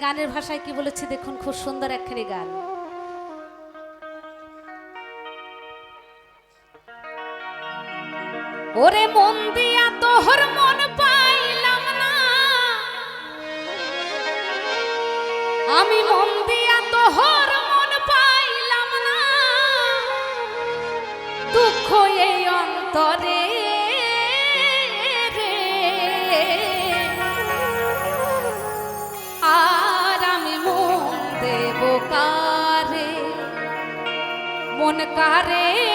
গানের ভাষায় কি বলেছি দেখুন, খুব সুন্দর একখানি গান। ওরে মন দিয়া তোহর মন পাইলাম না। আমি মন দিয়া তোহর মন পাইলাম না। দুঃখ এই অন্তরে রে। মন কারে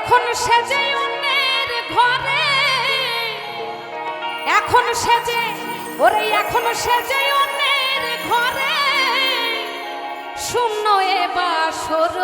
এখন সেজে অন্যের ঘরে। এখন সেজে ওরে এখন সেজে অন্যের ঘরে। শূন্য এ বাসর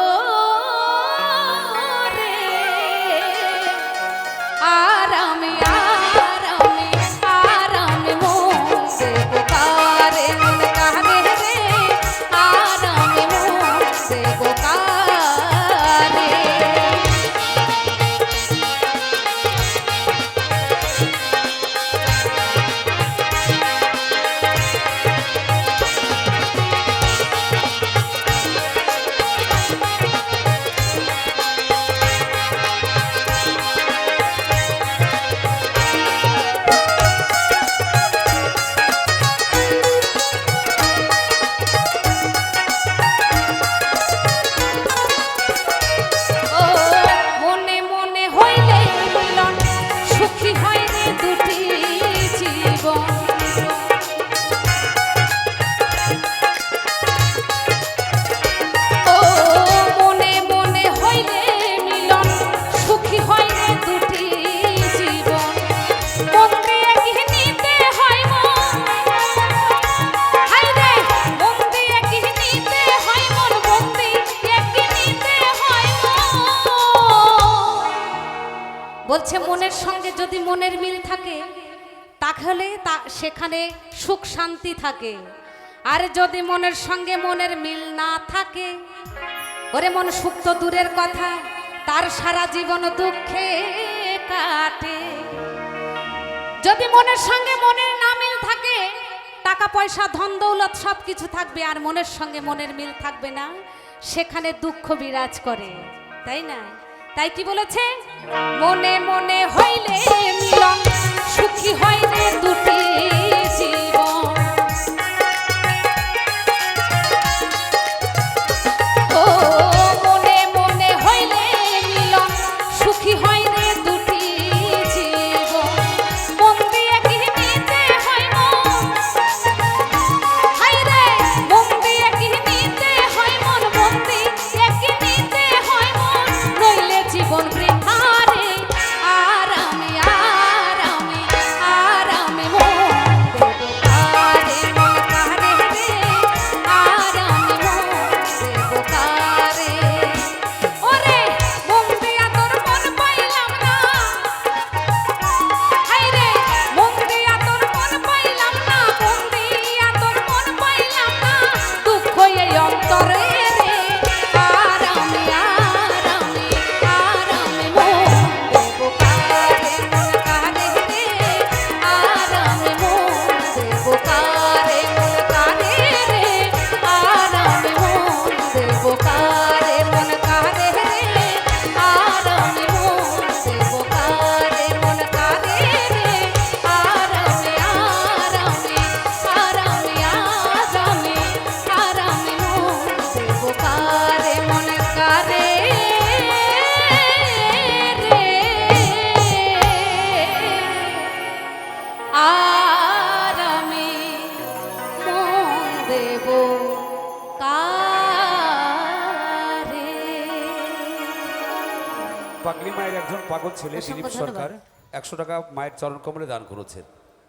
বলছে, মনের সঙ্গে যদি মনের মিল থাকে, তাহলে তা সেখানে সুখ শান্তি থাকে। আর যদি মনের সঙ্গে মনের মিল না থাকে, ওরে মন সুখ তো দূরের কথা, তার সারা জীবন দুঃখে কাটে। যদি মনের সঙ্গে মনের না মিল থাকে, টাকা, পয়সা, ধন, দৌলত সব কিছু থাকবে, আর মনের সঙ্গে মনের মিল থাকবে না, সেখানে দুঃখ বিরাজ করে, তাই না? তাই কি বলেছে? মনে মনে হইলে মিলন সুখী হয় রে পাগলি মায়ের একজন পাগল ছেলে দিলীপ সরকার একশো টাকা মায়ের চরণ কমলে দান করেছেন।